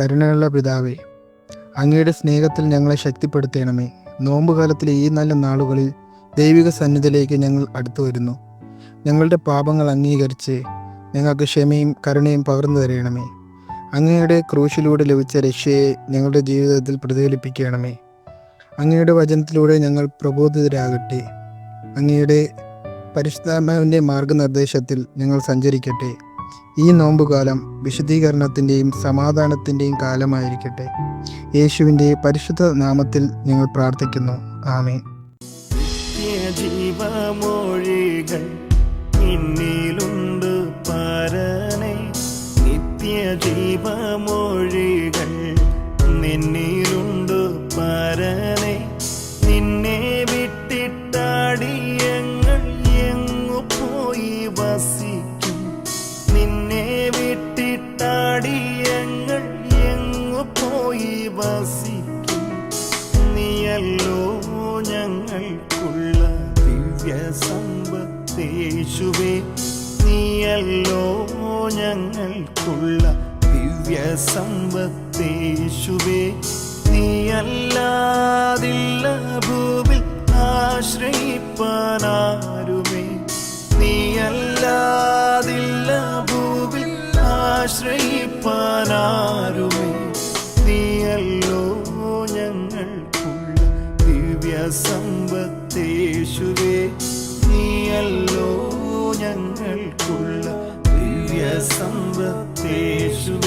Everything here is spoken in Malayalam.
കരുണയുള്ള പിതാവേ അങ്ങയുടെ സ്നേഹത്തിൽ ഞങ്ങളെ ശക്തിപ്പെടുത്തണമേ. നോമ്പുകാലത്തിലെ ഈ നല്ല നാളുകളിൽ ദൈവിക സന്നിധിയിലേക്ക് ഞങ്ങൾ അടുത്തു വരുന്നു. ഞങ്ങളുടെ പാപങ്ങൾ അംഗീകരിച്ച് ഞങ്ങൾക്ക് ക്ഷമയും കരുണയും പകർന്നു തരണമേ. അങ്ങയുടെ ക്രൂശിലൂടെ ലഭിച്ച രക്ഷയെ ഞങ്ങളുടെ ജീവിതത്തിൽ പ്രതിഫലിപ്പിക്കണമേ. അങ്ങയുടെ വചനത്തിലൂടെ ഞങ്ങൾ പ്രബോധിതരാകട്ടെ. അങ്ങയുടെ പരിശുദ്ധാത്മാവിന്റെ മാർഗനിർദ്ദേശത്തിൽ ഞങ്ങൾ സഞ്ചരിക്കട്ടെ. ഈ നോമ്പുകാലം വിശദീകരണത്തിന്റെയും സമാധാനത്തിന്റെയും കാലമായിരിക്കട്ടെ. യേശുവിന്റെ പരിശുദ്ധ നാമത്തിൽ ഞങ്ങൾ പ്രാർത്ഥിക്കുന്നു. ആമേ ജീവമൊഴികൾ നിന്നിലുണ്ട് പരനെ. നിത്യജീവമൊഴികൾ നിന്നിലുണ്ട് പരനെ. നിന്നെ വിട്ടിട്ടാടിയങ്ങൾ എങ്ങു പോയി വസിക്കും വസിക്കും നീയല്ലോ ഞങ്ങൾക്കുള്ള ദിവ്യ സമ്പത്തേശുവേ നീയല്ലോ ഞങ്ങൾക്കുള്ള ദിവ്യ സമ്പത്തേശുവേ നീയല്ലാതില്ല ഭൂവിൽ ആശ്രയിപ്പാനാരുമേ. നീയല്ലാതില്ല ഭൂവിൽ ആശ്രയിപ്പാനാരുമേ ദിവ്യ സമ്പത്തേശുവേ നീയല്ലോ ഞങ്ങൾക്കുള്ള ദിവ്യ സമ്പത്തേശുവേ